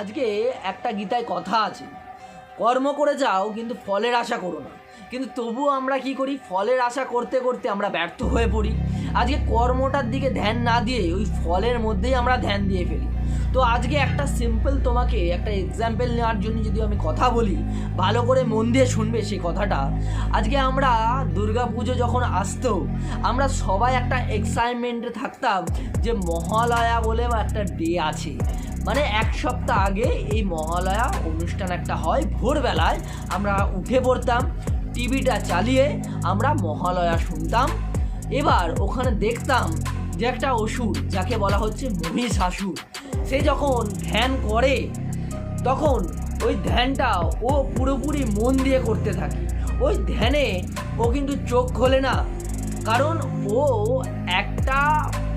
আজকে একটা গীতায় কথা আছে, কর্ম করে যাও কিন্তু ফলের আশা করো না। কিন্তু তবুও আমরা কি করি? ফলের আশা করতে করতে আমরা ব্যর্থ হয়ে পড়ি। আজকে কর্মটার দিকে ধ্যান না দিয়ে ওই ফলের মধ্যেই আমরা ধ্যান দিয়ে ফেলি। তো আজকে একটা সিম্পল তোমাকে একটা এক্সাম্পল নেওয়ার জন্য যদি আমি কথা বলি, ভালো করে মন দিয়ে শুনবে সেই কথাটা। আজকে আমরা দুর্গা পুজো যখন আসতো, আমরা সবাই একটা এক্সাইটমেন্টে থাকতাম যে মহালয়া বলে একটা ডে আছে। মানে এক সপ্তাহ আগে এই মহালয়া অনুষ্ঠান একটা হয়, ভোরবেলায় আমরা উঠে পড়তাম, টিভিটা চালিয়ে আমরা মহালয়া শুনতাম। এবার ওখানে দেখতাম যে একটা অসুর, যাকে বলা হচ্ছে মহিষাসুর সে যখন ধ্যান করে, তখন ওই ধ্যানটা ও পুরোপুরি মন দিয়ে করতে থাকে। ওই ধ্যানে ও কিন্তু চোখ খোলে না, কারণ ও একটা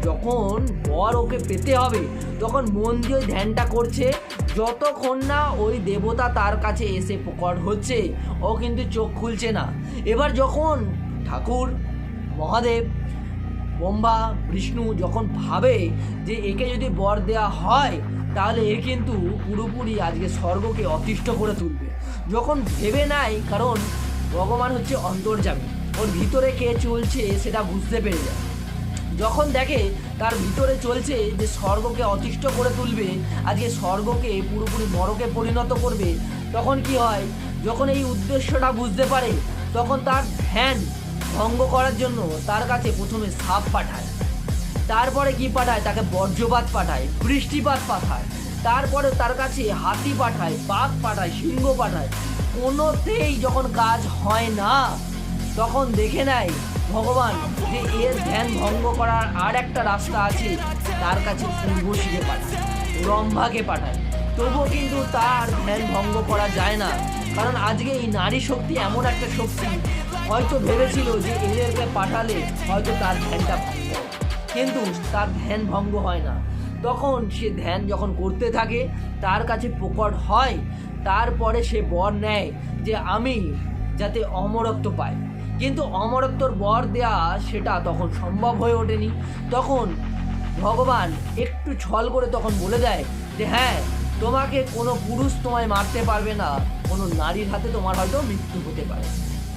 যখন বর ওকে পেতে হবে তখন মন দিয়ে ধ্যানটা করছে। যতক্ষণ না ওই দেবতা তার কাছে এসে প্রকট হচ্ছে, ও কিন্তু চোখ খুলছে না। এবার যখন ঠাকুর, মহাদেব, ব্রহ্মা, বিষ্ণু যখন ভাবে যে একে যদি বর দেওয়া হয়, তাহলে এ কিন্তু পুরোপুরি আজকে স্বর্গকে অতিষ্ঠ করে তুলবে। যখন ভেবে নাই, কারণ ভগবান হচ্ছে অন্তর্যামী। ওর ভিতরে কে চলছে সেটা বুঝতে পেরে যায়। যখন দেখে তার ভিতরে চলছে যে স্বর্গকে অতিষ্ঠ করে তুলবে, আজকে স্বর্গকে পুরোপুরি নরকে পরিণত করবে, তখন কি হয়? যখন এই উদ্দেশ্যটা বুঝতে পারে, তখন তার ধ্যান ভঙ্গ করার জন্য তার কাছে প্রথমে সাপ পাঠায়। তারপরে কি পাঠায়? তাকে বজ্রপাত পাঠায়, বৃষ্টিপাত পাঠায়, তারপরে তার কাছে হাতি পাঠায়, বাঘ পাঠায়, সিংহ পাঠায়। কোনোতেই যখন কাজ হয় না, তখন দেখে নেয় ভগবান, যে এর ধ্যান ভঙ্গ করার আর একটা রাস্তা আছে, তার কাছে পূর্বশীকে পাঠায় রম্ভাকে পাঠায়। তবুও কিন্তু তার ধ্যান ভঙ্গ করা যায় না, কারণ আজকে এই নারী শক্তি এমন একটা শক্তি, হয়তো ভেবেছিল যে এদেরকে পাঠালে হয়তো তার ধ্যানটা ভঙ্গ কিন্তু তার ধ্যান ভঙ্গ হয় না। তখন সে ধ্যান যখন করতে থাকে, তার কাছে প্রকট হয়, তারপরে সে বর নেয় যে, আমি যাতে অমরত্ব পাই। কিন্তু অমরত্বর বর দেয়া সেটা তখন সম্ভব হয়ে ওঠেনি। তখন ভগবান একটু ছল করে তখন বলে দেয় যে হ্যাঁ তোমাকে কোনো পুরুষ তোমায় মারতে পারবে না। কোনো নারীর হাতে তোমার হয়তো মৃত্যু হতে পারে।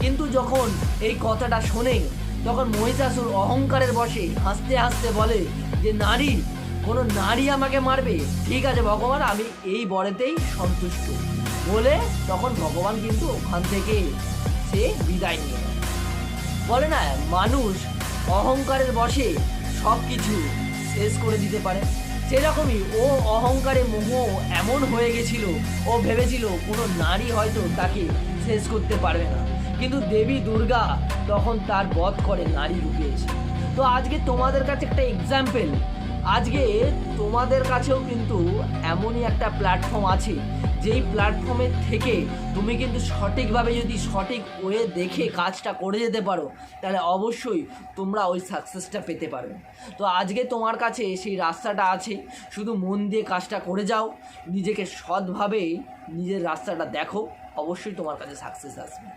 কিন্তু যখন এই কথাটা শোনে, তখন মহিষাসুর অহংকারের বসে হাসতে হাসতে বলে যে, নারী, কোনো নারী আমাকে মারবে? ঠিক আছে ভগবান, আমি এই বরেতেই সন্তুষ্ট। বলে তখন ভগবান কিন্তু ওখান থেকে সে বিদায় নিয়ে নেয়। বলে না, মানুষ অহংকারের বসে সব কিছু শেষ করে দিতে পারে। সেরকমই ও অহংকারে মোহ এমন হয়ে গেছিল, ও ভেবেছিল কোনো নারী হয়তো তাকে শেষ করতে পারবে না। কিন্তু দেবী দুর্গা তখন তার বধ করে নারী রূপে এসে। তো আজকে তোমাদের কাছে একটা এক্সাম্পল আজকে তোমাদের কাছেও কিন্তু এমনই একটা প্ল্যাটফর্ম আছে যেই প্ল্যাটফর্মের থেকে তুমি কিন্তু সঠিকভাবে যদি সঠিক ওয়ে দেখে কাজটা করে যেতে পারো, তাহলে অবশ্যই তোমরা ওই সাকসেসটা পেতে পারবে। তো আজকে তোমার কাছে সেই রাস্তাটা আছে, শুধু মন দিয়ে কাজটা করে যাও, নিজেকে সৎভাবে নিজের রাস্তাটা দেখো, অবশ্যই তোমার কাছে সাকসেস আসবে।